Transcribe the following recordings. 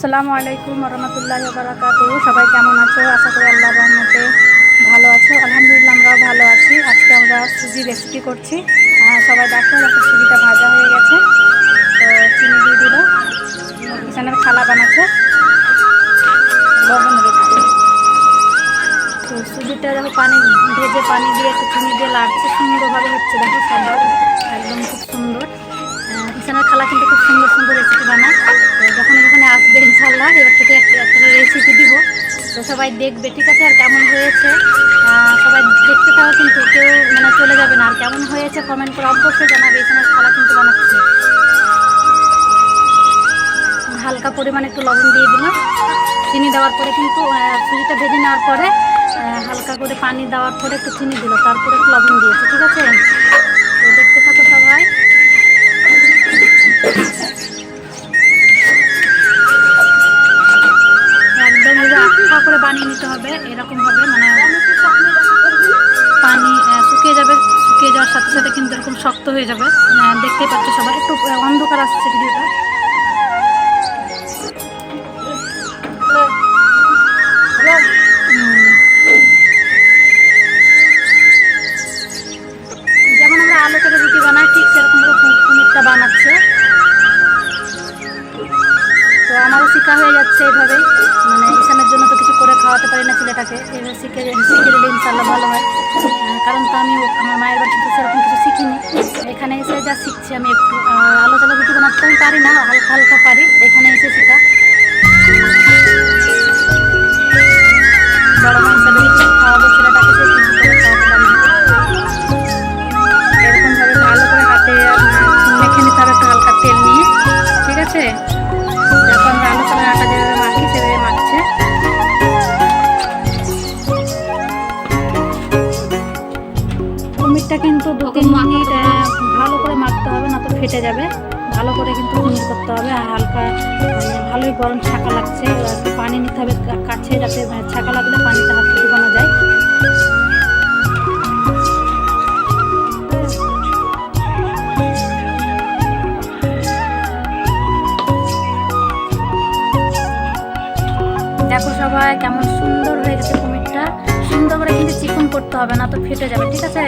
আসসালামু আলাইকুম রহমতুল্লাহ বারাকাতু সবাই কেমন আছো? আশা করি আল্লাহ রহমতে ভালো আছো। আলহামদুলিল্লাহ আমরাও ভালো আছি। আজকে আমরা সুজি রেসিপি করছি। সবাই দেখো দেখো সুজিটা ভাজা হয়ে গেছে। তো চিনি দিয়ে দিল। কিষানের খালা বানাচ্ছে। তো সুজিটা দেখো পানি, ভেজে পানি দিয়ে একটু চিনি দিয়ে লাগছে সুন্দরভাবে হচ্ছে। দেখো সাদা একদম খুব সুন্দর। কিষানের খালা কিন্তু খুব সুন্দর তো সবাই দেখবে, ঠিক আছে? আর কেমন হয়েছে? সবাই দেখতে থাকো কিন্তু কেউ মানে চলে যাবে না। আর কেমন হয়েছে কমেন্ট করে অবশ্যই জানাবে এখানে খালা কিন্তু বানাচ্ছে। হালকা পরিমাণে একটু লবণ দিয়ে দিলাম। চিনি দেওয়ার পরে কিন্তু সুজিটা ভেজে নেওয়ার পরে হালকা করে পানি দেওয়ার পরে একটু চিনি দিল। তারপরে একটু লবণ দিয়েছে, ঠিক আছে? শক্ত হয়ে যাবে। আহ, দেখতেই পাচ্ছ সবাই। একটু অন্ধকার আসছে ভিডিওটা। যেমন আলু করে বানাই ঠিক সেরকম ভাবে কুমিরটা বানাচ্ছে। তো আমারও হয়ে যাচ্ছে মানে জন্য তো কিছু করে খাওয়াতে পারি না শিখে ভালো হয়। কারণ তো আমি আমার মায়ের বাড়িতে সেরকম কিছু শিখিনি এখানে এসে যা শিখছি আমি একটু আহ, আলু চালু রুটি বানাতে পারি না হালকা হালকা পারি এখানে এসে শেখা। ফেটে যাবে। ভালো করে কিন্তু কুমির করতে হবে আর হালকা মানে ভালোই গরম ছাকা লাগছে। পানি নিতে হবে কাছে যাতে আহ, ছাকা লাগলে পানিটা হাত ঢুকানো যায়। দেখো সবাই কেমন সুন্দর হয়ে গেছে কুমিরটা। সুন্দর করে কিন্তু চিকন করতে হবে না তো ফেটে যাবে ঠিক আছে?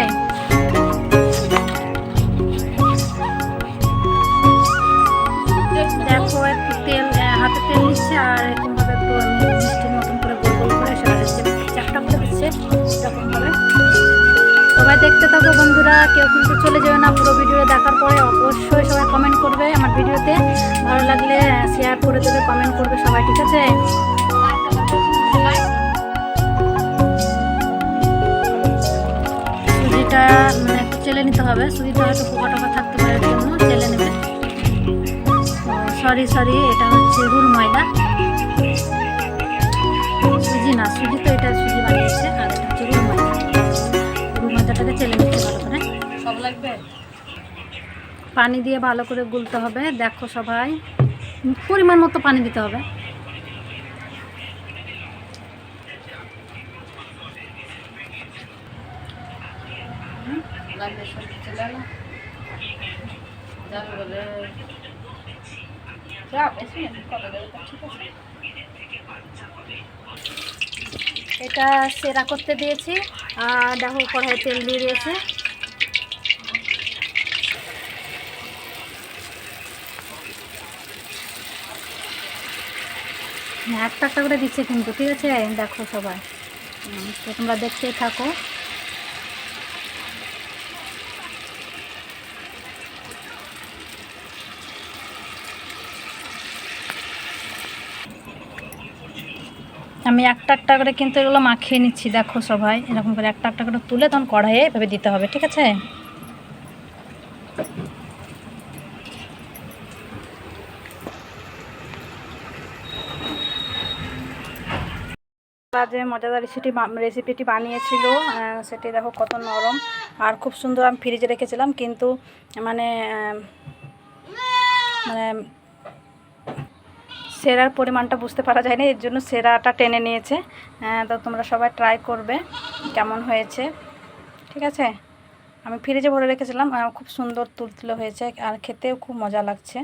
দেখতে থাকো বন্ধুরা, কেউ কিন্তু চলে যাবে না পুরো ভিডিও দেখার পরে, অবশ্যই সবাই কমেন্ট করবে আমার ভিডিওতে। ভালো লাগলে শেয়ার করে দেবে কমেন্ট করবে সবাই, ঠিক আছে? সুজিটা মানে একটু চেলে নিতে হবে। সুজিটা একটু পোকা টোকা থাকতে পারে জন্য চেলে নেবে। সরি সরি এটা হচ্ছে রুল ময়দা। সুজি না, সুজি চেলে নিতে ভালো করে সব লাগবে? পানি দিয়ে ভালো করে গুলতে হবে দেখো সবাই। পরিমাণ মতো পানি দিতে হবে। এটা সেরা করতে দিয়েছি দেখো কড়াই তেল দিয়ে দিয়েছে। হ্যাঁ, একটা একটা করে দিচ্ছে কিন্তু ঠিক আছে? দেখো সবাই। তোমরা দেখতেই থাকো। আমি একটা একটা করে কিন্তু এগুলো মাখিয়ে নিচ্ছি, দেখো সবাই। এরকম করে একটা একটা করে তুলে তখন কড়াইয়ে এভাবে দিতে হবে, ঠিক আছে? যে মজাদার রেসিপি রেসিপিটি বানিয়েছিল সেটি দেখো কত নরম। আর খুব সুন্দর আমি ফ্রিজে রেখেছিলাম, কিন্তু মানে মানে সেরার পরিমাণটা বুঝতে পারা যায়নি এর জন্য সেরাটা টেনে নিয়েছে। আহ, তো তোমরা সবাই ট্রাই করবে কেমন হয়েছে। ঠিক আছে? আমি ফ্রিজে বলে রেখেছিলাম খুব সুন্দর তুলতুলে হয়েছে আর খেতেও খুব মজা লাগছে।